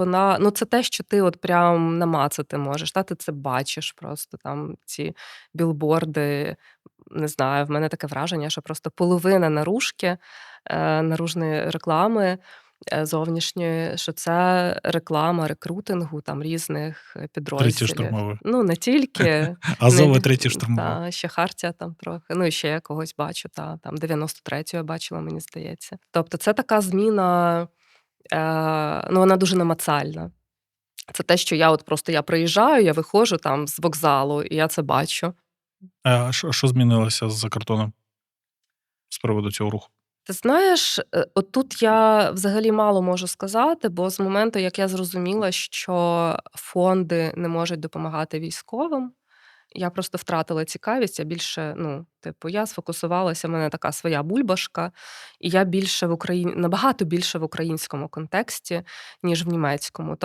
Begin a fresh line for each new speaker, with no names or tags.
Вона ну, це те, що ти от прям намацати можеш, та, ти це бачиш просто там ці білборди. Не знаю, в мене таке враження, що просто половина наружки, е, наружної реклами, е, зовнішньої, що це реклама рекрутингу там різних е, підрозділів.
штурмове.
Ну, не тільки,
Азове
не
третє штурмове.
та, ще Хартія там трохи, ну і ще я когось бачу, та, там 93-ю я бачила, мені здається. Тобто це така зміна, ну, вона дуже намацальна. Це те, що я от просто я приїжджаю, я виходжу там з вокзалу, і я це бачу.
А що що змінилося з закордоном з приводу цього руху?
Ти знаєш, е, отут я взагалі мало можу сказати, бо з моменту, як я зрозуміла, що фонди не можуть допомагати військовим, я просто втратила цікавість. Я більше, ну, типу, я сфокусувалася, в мене така своя бульбашка, і я більше в Україні набагато більше в українському контексті, ніж в німецькому.